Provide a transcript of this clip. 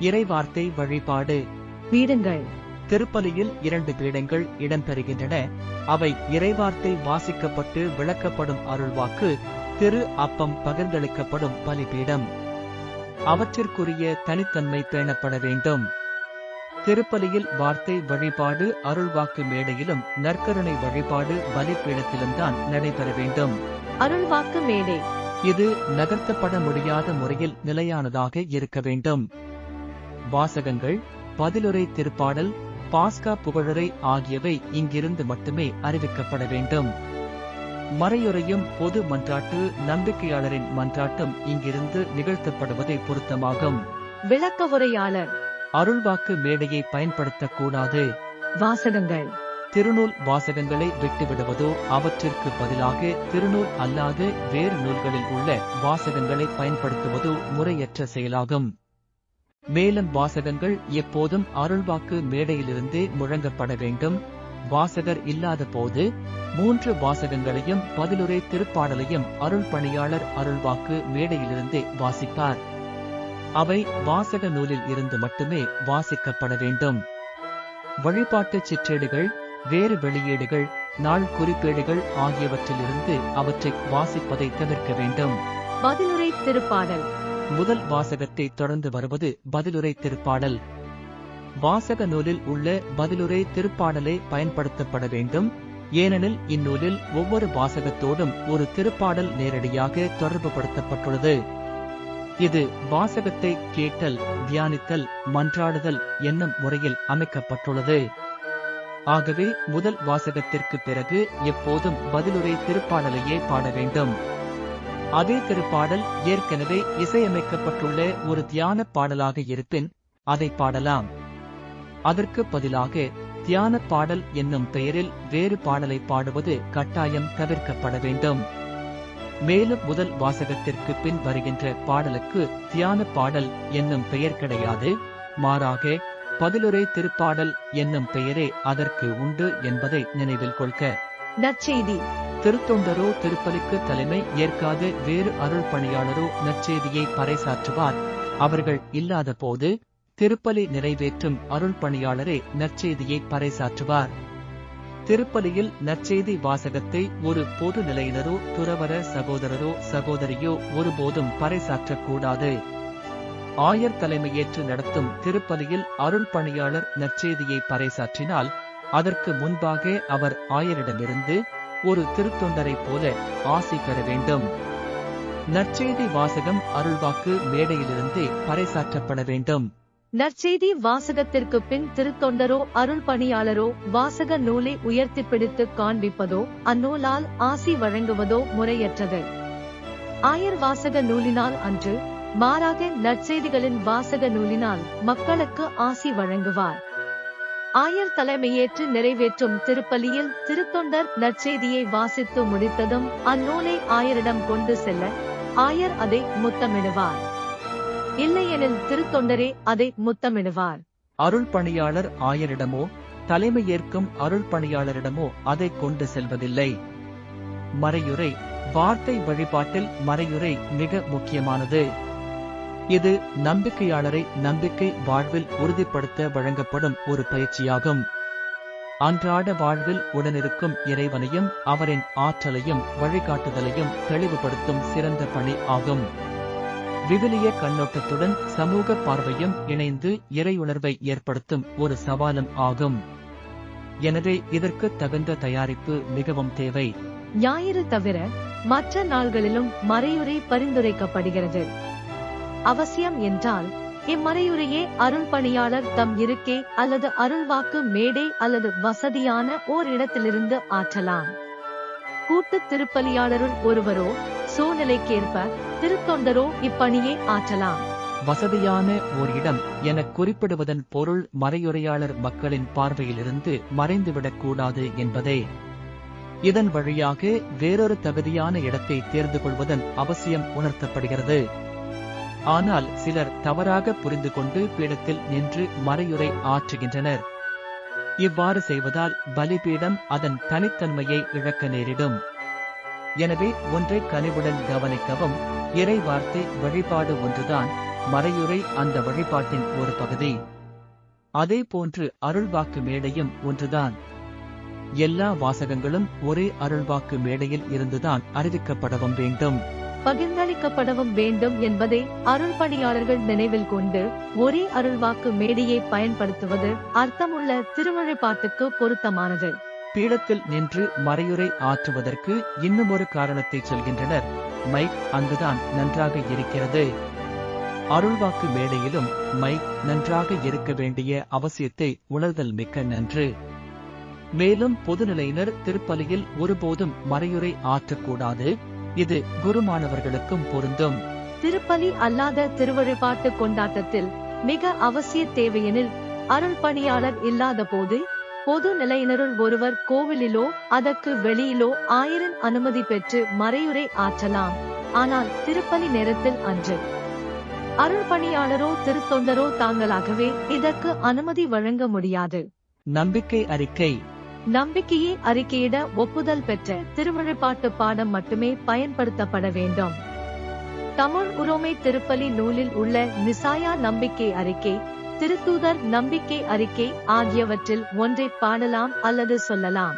இறைவார்த்தை வழிபாடு. பீடங்கள். திருப்பலியில் இரண்டு பீடங்கள் இடம்பெறுகின்றன. அவை இறைவார்த்தை வாசிக்கப்பட்டு விளக்கப்படும் அருள்வாக்கு திரு அப்பம் பகிர்ந்தளிக்கப்படும் பலிபீடம். அவற்றிற்குரிய தனித்தன்மை பேணப்பட வேண்டும். திருப்பலியில் வார்த்தை வழிபாடு அருள்வாக்கு மேடையிலும் நற்கருணை வழிபாடு பலிபீடத்திலும் தான் நடைபெற வேண்டும். அருள்வாக்கு மேடை. இது நகர்த்தப்பட முடியாத முறையில் நிலையானதாக இருக்க வேண்டும். வாசகங்கள் பதிலுரை திருப்பாடல் பாஸ்கா புகழுரை ஆகியவை இங்கிருந்து மட்டுமே அறிவிக்கப்பட வேண்டும். மறையுறையும் பொது மன்றாட்டு நம்பிக்கையாளரின் மன்றாட்டும் இங்கிருந்து நிகழ்த்தப்படுவதை பொருத்தமாகும். விளக்க உரையாளர் அருள்வாக்கு மேடையை பயன்படுத்தக்கூடாது. வாசகங்கள். திருநூல் வாசகங்களை விட்டுவிடுவதோ அவற்றிற்கு பதிலாக திருநூல் அல்லாத வேறு நூல்களில் உள்ள வாசகங்களை பயன்படுத்துவதோ முறையற்ற செயலாகும். மேலும் வாசகங்கள் எப்போதும் அருள்வாக்கு மேடையிலிருந்து முழங்கப்பட வேண்டும். வாசகர் இல்லாத போது மூன்று வாசகங்களையும் பதிலுரை திருப்பாடலையும் அருள் பணியாளர் அருள்வாக்கு மேடையிலிருந்து வாசிப்பார். அவை வாசக நூலில் இருந்து மட்டுமே வாசிக்கப்பட வேண்டும். வழிபாட்டு சிற்றேடுகள் வேறு வெளியீடுகள் நாள் குறிப்பேடுகள் ஆகியவற்றிலிருந்து அவற்றை வாசிப்பதை தவிர்க்க வேண்டும். பதிலுரை திருப்பாடல். முதல் வாசகத்தை தொடர்ந்து வருவது பதிலுரை திருப்பாடல். வாசக நூலில் உள்ள பதிலுரை திருப்பாடலே பயன்படுத்தப்பட வேண்டும். ஏனெனில் இந்நூலில் ஒவ்வொரு வாசகத்தோடும் ஒரு திருப்பாடல் நேரடியாக தொடர்புபடுத்தப்பட்டுள்ளது. இது வாசகத்தை கேட்டல் தியானித்தல் மன்றாடுதல் என்னும் முறையில் அமைக்கப்பட்டுள்ளது. ஆகவே முதல் வாசகத்திற்கு பிறகு எப்போதும் பதிலுரை திருப்பாடலையே பாட வேண்டும். அதே திருப்பாடல் ஏற்கனவே இசையமைக்கப்பட்டுள்ள ஒரு தியான பாடலாக இருப்பின் அதை பாடலாம். அதற்கு பதிலாக தியான பாடல் என்னும் பெயரில் வேறு பாடலை பாடுவது கட்டாயம் தவிர்க்கப்பட வேண்டும். மேலும் முதல் வாசகத்திற்கு பின் வருகின்ற பாடலுக்கு தியான பாடல் என்னும் பெயர் கிடையாது. மாறாக பதிலுரை திருப்பாடல் என்னும் பெயரே அதற்கு உண்டு என்பதை நினைவில் கொள்க. நற்செய்தி. திருத்தொண்டரோ திருப்பலிக்கு தலைமை ஏற்காது வேறு அருள் பணியாளரோ நற்செய்தியை பறைசாற்றுவார். அவர்கள் இல்லாத போது திருப்பலி நிறைவேற்றும் அருள் பணியாளரே நற்செய்தியை பறைசாற்றுவார். திருப்பலியில் நற்செய்தி வாசகத்தை ஒரு பொது நிலையினரோ துறவர சகோதரரோ சகோதரியோ ஒருபோதும் பறைசாற்றக்கூடாது. ஆயர் தலைமையேற்று நடத்தும் திருப்பலியில் அருள் பணியாளர் நற்செய்தியை பறைசாற்றினால் அதற்கு முன்பாக அவர் ஆயரிடமிருந்து ஒரு திருத்தொண்டரைப் போல ஆசி பெற வேண்டும். நற்செய்தி வாசகம் அருள்வாக்கு மேடையிலிருந்து பறைசாற்றப்பட வேண்டும். நற்செய்தி வாசகத்திற்கு பின் திருத்தொண்டரோ அருள் பணியாளரோ வாசக நூலை உயர்த்தி பிடித்து காண்பிப்பதோ அந்நூலால் ஆசி வழங்குவதோ முறையற்றது. ஆயர் வாசக நூலினால் அன்று மாறாக நற்செய்திகளின் வாசக நூலினால் மக்களுக்கு ஆசி வழங்குவார். ஆயர் தலைமையேற்று நிறைவேற்றும் திருப்பலியில் திருத்தொண்டர் நற்செய்தியை வாசித்து முடித்ததும் அந்நூலை ஆயரிடம் கொண்டு செல்ல ஆயர் அதை முத்தமிடுவார். இல்லையெனில் திருத்தொண்டரே அதை முத்தமிடுவார். அருள் பணியாளர் ஆயரிடமோ தலைமையேற்கும் அருள் பணியாளரிடமோ அதை கொண்டு செல்வதில்லை. மறையுரை வார்த்தை வழிபாட்டில் மறையுரை மிக முக்கியமானது. இது நம்பிக்கையாளரை நம்பிக்கை வாழ்வில் உறுதிப்படுத்த வழங்கப்படும் ஒரு பயிற்சியாகும். அன்றாட வாழ்வில் உடனிருக்கும் இறைவனையும் அவரின் ஆற்றலையும் வழிகாட்டுதலையும் தெளிவுபடுத்தும் சிறந்த பணி ஆகும். விவிலிய கண்ணோட்டத்துடன் சமூக பார்வையும் இணைந்து இறையுணர்வை ஏற்படுத்தும் ஒரு சவாலும் ஆகும். எனவே இதற்கு தகுந்த தயாரிப்பு மிகவும் தேவை. ஞாயிறு தவிர மற்ற நாள்களிலும் மறையுறை பரிந்துரைக்கப்படுகிறது. அவசியம் என்றால் இம்மறையுறையே அருள் பணியாளர் தம் இருக்கே அல்லது அருள்வாக்கு மேடை அல்லது வசதியான ஓர் இடத்திலிருந்து ஆற்றலாம். கூட்டு திருப்பலியாளருள் ஒருவரோ சூழ்நிலைக்கேற்ப திருத்தொண்டரோ இப்பணியை ஆற்றலாம். வசதியான ஓர் இடம் என குறிப்பிடுவதன் பொருள் மறையுரையாளர் மக்களின் பார்வையிலிருந்து மறைந்துவிடக் கூடாது என்பதே. இதன் வழியாக வேறொரு தகுதியான இடத்தை தேர்ந்து கொள்வதன் அவசியம் உணர்த்தப்படுகிறது. ஆனால் சிலர் தவறாக புரிந்து கொண்டு பீடத்தில் நின்று மறையுரை ஆற்றுகின்றனர். இவ்வாறு செய்வதால் பலிபீடம் அதன் தனித்தன்மையை இழக்க நேரிடும். எனவே ஒன்றை கனிவுடன் கவனிக்கவும் இறை வார்த்தை வழிபாடு ஒன்றுதான் மறையுறை அந்த வழிபாட்டின் ஒரு பகுதி. அதே போன்று அருள்வாக்கு மேடையும் ஒன்றுதான். எல்லா வாசகங்களும் ஒரே அருள்வாக்கு மேடையில் இருந்துதான் அறிவிக்கப்படவும் வேண்டும். பகிர்ந்தளிக்கப்படவும் வேண்டும் என்பதை அருள்பணியாளர்கள் நினைவில் கொண்டு ஒரே அருள்வாக்கு மேடையை பயன்படுத்துவது அர்த்தமுள்ள திருவழிபாட்டுக்கு பொருத்தமானது. பீடத்தில் நின்று மறையுரை ஆற்றுவதற்கு இன்னுமொரு காரணத்தை சொல்கின்றனர். மைக் அங்குதான் நன்றாக இருக்கிறது. அருள்வாக்கு மேடையிலும் மைக் நன்றாக இருக்க வேண்டிய அவசியத்தை உணர்தல் மிக்க நன்று. மேலும் பொதுநிலையினர் திருப்பலியில் ஒருபோதும் மறையுரை ஆற்றக்கூடாது. இது குருமானவர்களுக்கும் பொருந்தும். திருப்பலி அல்லாத திருவழிபாட்டு கொண்டாட்டத்தில் மிக அவசிய தேவையெனில் அருள் பணியாளர் இல்லாத போது பொது நிலையினருள் ஒருவர் கோவிலிலோ அதற்கு வெளியிலோ ஆயிரம் அனுமதி பெற்று மறையுரை ஆற்றலாம். ஆனால் திருப்பலி நேரத்தில் அன்று அருள் பணியாளரோ திருத்தொண்டரோ தாங்களாகவே இதற்கு அனுமதி வழங்க முடியாது. நம்பிக்கை அறிக்கை. நம்பிக்கையை அறிக்கையிட ஒப்புதல் பெற்ற திருவழிபாட்டு பாடம் மட்டுமே பயன்படுத்தப்பட வேண்டும். தமிழ் உரோமை திருப்பலி நூலில் உள்ள நிசாயா நம்பிக்கை அறிக்கை திருத்தூதர் நம்பிக்கை அறிக்கை ஆகியவற்றில் ஒன்றை பாடலாம் அல்லது சொல்லலாம்.